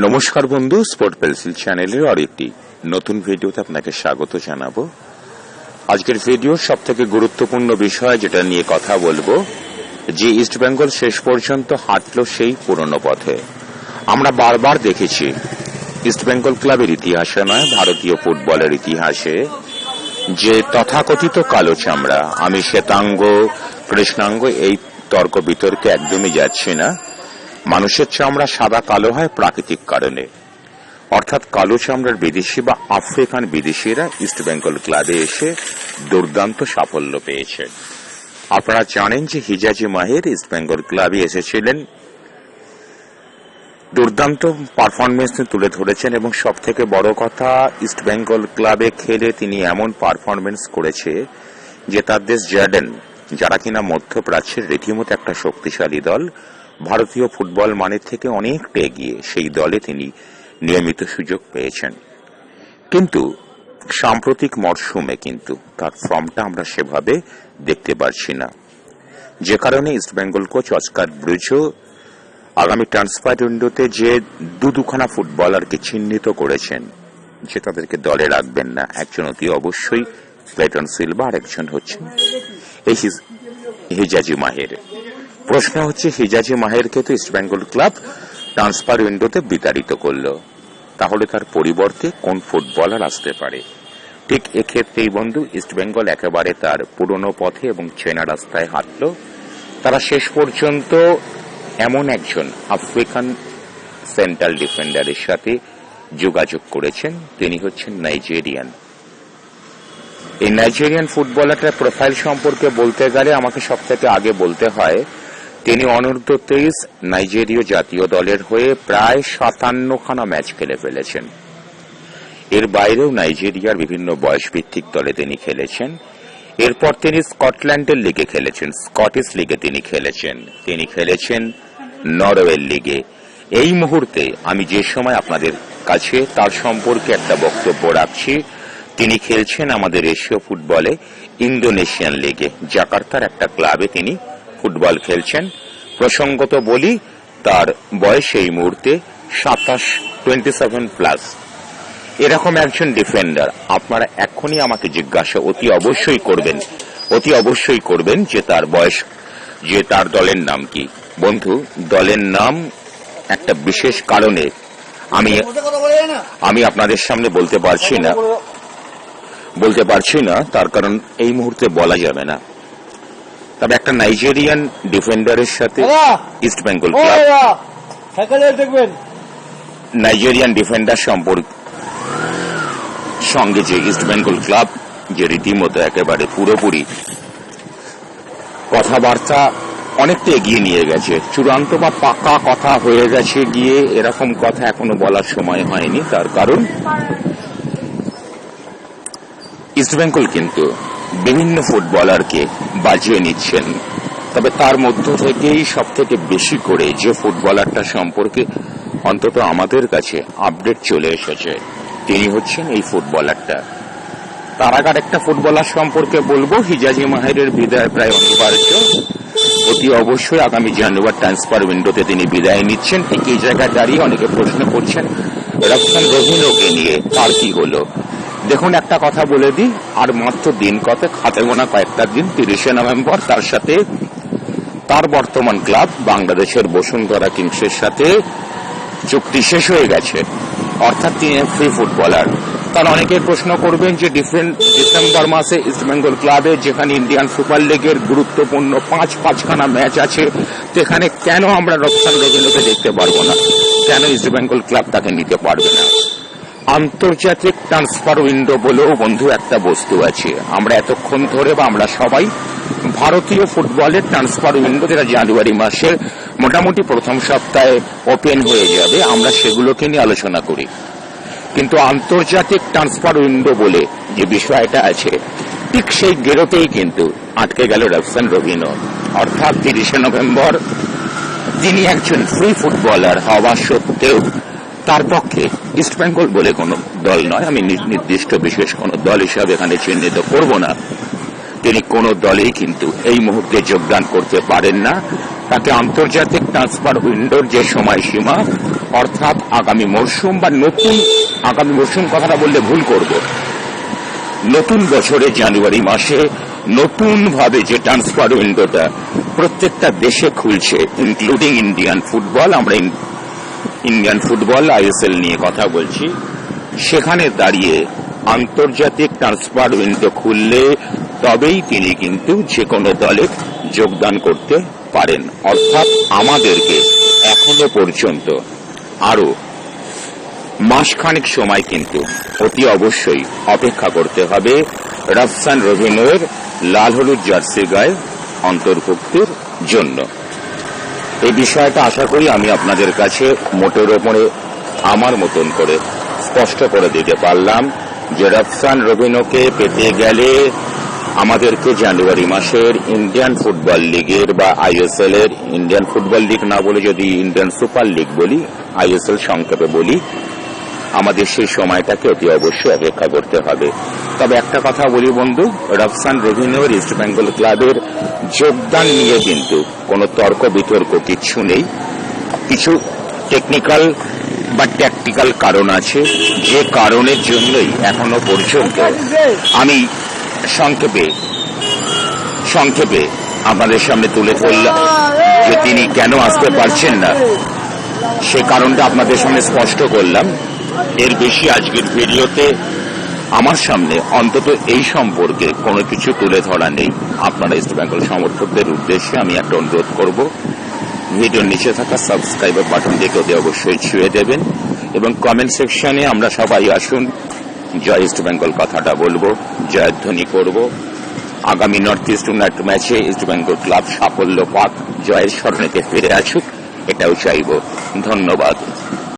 নমস্কার বন্ধু sport pencil চ্যানেলের আর একটি নতুন ভিডিওতে আপনাকে স্বাগত জানাব। আজকের ভিডিওর সব থেকে গুরুত্বপূর্ণ বিষয় যেটা নিয়ে কথা বলব, যে ইস্টবেঙ্গল শেষ পর্যন্ত হাঁটলো সেই পুরনো পথে। আমরা বারবার দেখেছি ইস্টবেঙ্গল ক্লাবের ইতিহাসে নয়, ভারতীয় ফুটবলের ইতিহাসে, যে তথাকথিত কালো চামড়া, আমি শ্বেতাঙ্গ, কৃষ্ণাঙ্গ, এই তর্ক বিতর্কে একদমই যাচ্ছি না। মানুষের চামড়া সাদা কালো হয় প্রাকৃতিক কারণে। অর্থাৎ কালো চামড়ার বিদেশি বা আফ্রিকান বিদেশিরা ইস্টবেঙ্গল ক্লাবে এসে দুর্দান্ত সাফল্য পেয়েছে। আপনারা জানেন যে হিজাজি মাহের ইস্টবেঙ্গল ক্লাবে এসেছিলেন। দুর্দান্ত পারফরমেন্স তুলে ধরেছেন এবং সব থেকে বড় কথা ইস্টবেঙ্গল ক্লাবে খেলে তিনি এমন পারফরমেন্স করেছে যে তার দেশ জার্ডেন, যারা কিনা মধ্যপ্রাচ্যের রীতিমতো একটা শক্তিশালী দল ভারতীয় ফুটবল মানের থেকে অনেকটা এগিয়ে সেই দলে তিনি নিয়মিত সুযোগ পেয়েছেন। কিন্তু সাম্প্রতিক মরশুমে কিন্তু তার ফর্মটা আমরা সেভাবে দেখতে পারছি না। যে কারণে East Bengal coach Oscar Bruzo আগামী ট্রান্সফার উইন্ডোতে যে দু দুখানা ফুটবলারকে চিহ্নিত করেছেন, যে তাদেরকে দলে রাখবেন না, একজন অতি অবশ্যই প্লেটন সিলভা আর একজন হচ্ছেন এই হিজ- হিজাজি মাহের। প্রশ্ন হচ্ছে, হিজাজি মাহেরকে তো ইস্টবেঙ্গল ক্লাব ট্রান্সফার উইন্ডোতে বিতাড়িত করল। তাহলে তার পরিবর্তে কোন ফুটবলার আসতে পারে? ঠিক এক্ষেত্রেই বন্ধু ইস্টবেঙ্গল একেবারে তার পুরনো পথে এবং চেনা রাস্তায় হাঁটল। তারা শেষ পর্যন্ত এমন একজন আফ্রিকান সেন্ট্রাল ডিফেন্ডারের সাথে যোগাযোগ করেছেন। তিনি হচ্ছেন নাইজেরিয়ান। এই নাইজেরিয়ান ফুটবলারটার প্রোফাইল সম্পর্কে বলতে গেলে আমাকে সব থেকে আগে বলতে হয় তিনি অনূর্ধ্ব তেইশ নাইজেরীয় জাতীয় দলের হয়ে প্রায় সাতান্নখানা ম্যাচ খেলে ফেলেছেন। এর বাইরেও নাইজেরিয়ার বিভিন্ন বয়সভিত্তিক দলে তিনি খেলেছেন। এরপর তিনি স্কটল্যান্ডের লিগে খেলেছেন, স্কটিশ লিগে তিনি খেলেছেন। তিনি খেলেছেন নরওয়ের লিগে। এই মুহূর্তে আমি যে সময় আপনাদের কাছে তার সম্পর্কে একটা বক্তব্য রাখছি, তিনি খেলছেন আমাদের এশীয় ফুটবলে ইন্দোনেশিয়ান লিগে। জাকার্তার একটা ক্লাবে তিনি ফুটবল খেলছেন। প্রসঙ্গত বলি, তার বয়স এই মুহূর্তে সাতাশ টোয়েন্টি সেভেন প্লাস এরকম একজন ডিফেন্ডার আপনারা এখনই আমাকে জিজ্ঞাসা, অতি অবশ্যই করবেন, অতি অবশ্যই করবেন যে তার বয়স, যে তার দলের নাম কি। বন্ধু, দলের নাম একটা বিশেষ কারণে আমি আমি আপনাদের সামনে বলতে পারছি না। বলতে পারছি না, তার কারণ এই মুহূর্তে বলা যাবে না। তবে একটা নাইজেরিয়ান ডিফেন্ডারের সাথে ইস্ট বেঙ্গল ক্লাব। দেখবেন। নাইজেরিয়ান ডিফেন্ডার সম্পর্ক সঙ্গে যে ইস্ট বেঙ্গল ক্লাব যে রীতিমতো একেবারে পুরোপুরি কথাবার্তা অনেকটা এগিয়ে নিয়ে গেছে। চূড়ান্ত বা পাকা কথা হয়ে গেছে গিয়ে এরকম কথা এখনও বলার সময় হয়নি। তার কারণ ইস্টবেঙ্গল কিন্তু বিভিন্ন ফুটবলারকে বাজিয়ে নিচ্ছেন। তবে তার মধ্য থেকেই সব থেকে বেশি করে যে ফুটবলারটা সম্পর্কে অন্তত আমাদের কাছে আপডেট চলে এসেছে, তিনি হচ্ছেন এই ফুটবলারটা। তার আগার একটা ফুটবলার সম্পর্কে বলব, হিজাজি মাহেরের বিদায় প্রায় অনিবার্য। অতি অবশ্যই আগামী জানুয়ারি ট্রান্সফার উইন্ডোতে তিনি বিদায় নিচ্ছেন। ঠিক এই জায়গায় দাঁড়িয়ে অনেকে প্রশ্ন করছেন রক্ষণ রবীন্দ্রকে নিয়ে তার কি হলো? দেখুন, একটা কথা বলে দিই, আর মাত্র দিন কত হাতে গোনা কয়েকটা দিন, তিরিশে নভেম্বর, তার সাথে তার বর্তমান ক্লাব, বাংলাদেশের বসুন্ধরা কিংসের সাথে চুক্তি শেষ হয়ে গেছে। অর্থাৎ তিনি ফ্রি ফুটবলার তার অনেকের প্রশ্ন করবেন যে ডিফারেন্ট ডিসেম্বর মাসে ইস্টবেঙ্গল ক্লাবে যেখানে ইন্ডিয়ান সুপার লিগের গুরুত্বপূর্ণ পাঁচ পাঁচখানা ম্যাচ আছে, সেখানে কেন আমরা রক্ষণ রবীন্দ্রকে দেখতে পারব না? কেন ইস্টবেঙ্গল ক্লাব তাকে নিতে পারবে না? আন্তর্জাতিক ট্রান্সফার উইন্ডো বলেও বন্ধু একটা বস্তু আছে। আমরা এতক্ষণ ধরে বা আমরা সবাই ভারতীয় ফুটবলের ট্রান্সফার উইন্ডো যেটা জানুয়ারি মাসের মোটামুটি প্রথম সপ্তাহে ওপেন হয়ে যাবে, আমরা সেগুলোকে নিয়ে আলোচনা করি। কিন্তু আন্তর্জাতিক ট্রান্সফার উইন্ডো বলে যে বিষয়টা আছে, ঠিক সেই গেরোতেই কিন্তু আটকে গেল রফসান রবিনো অর্থাৎ তিরিশে নভেম্বর তিনি একজন ফ্রি ফুটবলার হওয়া সত্ত্বেও তার পক্ষে ইস্টবেঙ্গল বলে কোনো দল নয়। আমি নির্দিষ্ট বিশেষ কোনো দল হিসাবে এখানে চিহ্নিত করব না। তিনি কোনো দলেই কিন্তু এই মুহূর্তে যোগদান করতে পারেন না। তাকে আন্তর্জাতিক ট্রান্সফার উইন্ডোর যে সময়সীমা, অর্থাৎ আগামী মরশুম বা নতুন, আগামী মরশুম কথাটা বললে ভুল করব। নতুন বছরে জানুয়ারি মাসে নতুন ভাবে যে ট্রান্সফার উইন্ডোটা প্রত্যেকটা দেশে খুলছে ইনক্লুডিং ইন্ডিয়ান ফুটবল আমরা ইন্ডিয়ান ফুটবল আইএসএল নিয়ে কথা বলছি। সেখানে দাঁড়িয়ে আন্তর্জাতিক ট্রান্সফার উইন্ডো খুললে তবেই তিনি কিন্তু যে কোনো দলে যোগদান করতে পারেন। অর্থাৎ আমাদেরকে এখনও পর্যন্ত আরও মাসখানেক সময় কিন্তু অতি অবশ্যই অপেক্ষা করতে হবে। রাফসান রবিনের লাল হলুদ জার্সি গায়ে অন্তর্ভুক্তির জন্য। এই বিষয়টা আশা করি আমি আপনাদের কাছে মোটের ওপরে আমার মতন করে স্পষ্ট করে দিতে পারলাম যে রফসান রবিনোকে পেতে গেলে আমাদেরকে জানুয়ারি মাসের ইন্ডিয়ান ফুটবল লিগের বা আইএসএল এর, ইন্ডিয়ান ফুটবল লিগ না বলে যদি ইন্ডিয়ান সুপার লিগ বলি, আইএসএল সংক্ষেপে বলি, আমাদের সেই সময়টাকে অতি অবশ্যই অপেক্ষা করতে হবে। তবে একটা কথা বলি বন্ধু, রফসান রবিনোর ইস্ট বেঙ্গল ক্লাবের যোগদান নিয়ে কিন্তু কোনো তর্ক বিতর্ক কিছু নেই। কিছু টেকনিক্যাল বা ট্যাকটিক্যাল কারণ আছে। যে কারণের জন্যই এখনও পর্যন্ত আমি সংক্ষেপে সংক্ষেপে আপনাদের সামনে তুলে ধরলাম যে তিনি কেন আসতে পারছেন না। সে কারণটা আপনাদের সামনে স্পষ্ট করলাম। এর বেশি আজকের ভিডিওতে আমার সামনে অন্তত এই সম্পর্কে কোনো কিছু তুলে ধরা নেই। আপনারা ইস্ট বেঙ্গল সমর্থকদের উদ্দেশ্যে আমি একটা অনুরোধ করব। ভিডিওর নিচে থাকা সাবস্ক্রাইবার দেখে ওদের অবশ্যই ছুঁয়ে দেবেন এবং কমেন্ট সেকশনে আমরা সবাই আসুন। জয় ইস্ট বেঙ্গল কথাটা বলব জয়ধ্বনি করব। আগামী নর্থ ইস্ট ইউনাইটেড ম্যাচে ইস্ট বেঙ্গল ক্লাব সাফল্য পাক, জয়ের স্মরণেতে ফিরে আসুক, এটাও চাইব। ধন্যবাদ।